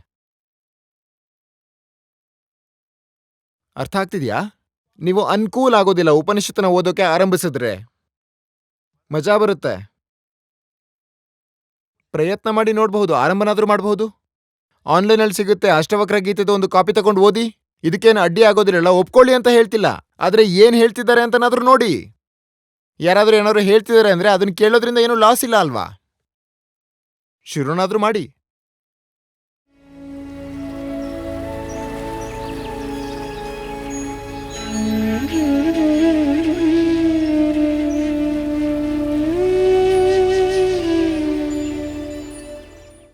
ಅರ್ಥ ಆಗ್ತಿದ್ಯಾ? ನೀವು ಅನುಕೂಲ ಆಗೋದಿಲ್ಲ ಉಪನಿಷತ್ತನ ಓದೋಕೆ ಆರಂಭಿಸಿದ್ರೆ. ಮಜಾ ಬರುತ್ತೆ. ಪ್ರಯತ್ನ ಮಾಡಿ ನೋಡಬಹುದು, ಆರಂಭನಾದರೂ ಮಾಡಬಹುದು. ಆನ್ಲೈನಲ್ಲಿ ಸಿಗುತ್ತೆ, ಅಷ್ಟವಕ್ರ ಗೀತೆದು ಒಂದು ಕಾಪಿ ತಗೊಂಡು ಓದಿ. ಇದಕ್ಕೇನು ಅಡ್ಡಿ ಆಗೋದಿಲ್ಲ ಒಪ್ಕೊಳ್ಳಿ ಅಂತ ಹೇಳ್ತಿಲ್ಲ. ಆದರೆ ಏನು ಹೇಳ್ತಿದ್ದಾರೆ ಅಂತನಾದರೂ ನೋಡಿ. ಯಾರಾದರೂ ಏನಾದರೂ ಹೇಳ್ತಿದ್ದಾರೆ ಅಂದರೆ ಅದನ್ನು ಕೇಳೋದ್ರಿಂದ ಏನೂ ಲಾಸ್ ಇಲ್ಲ ಅಲ್ವಾ? ಶುರುನಾದರೂ ಮಾಡಿ. Mm-hmm.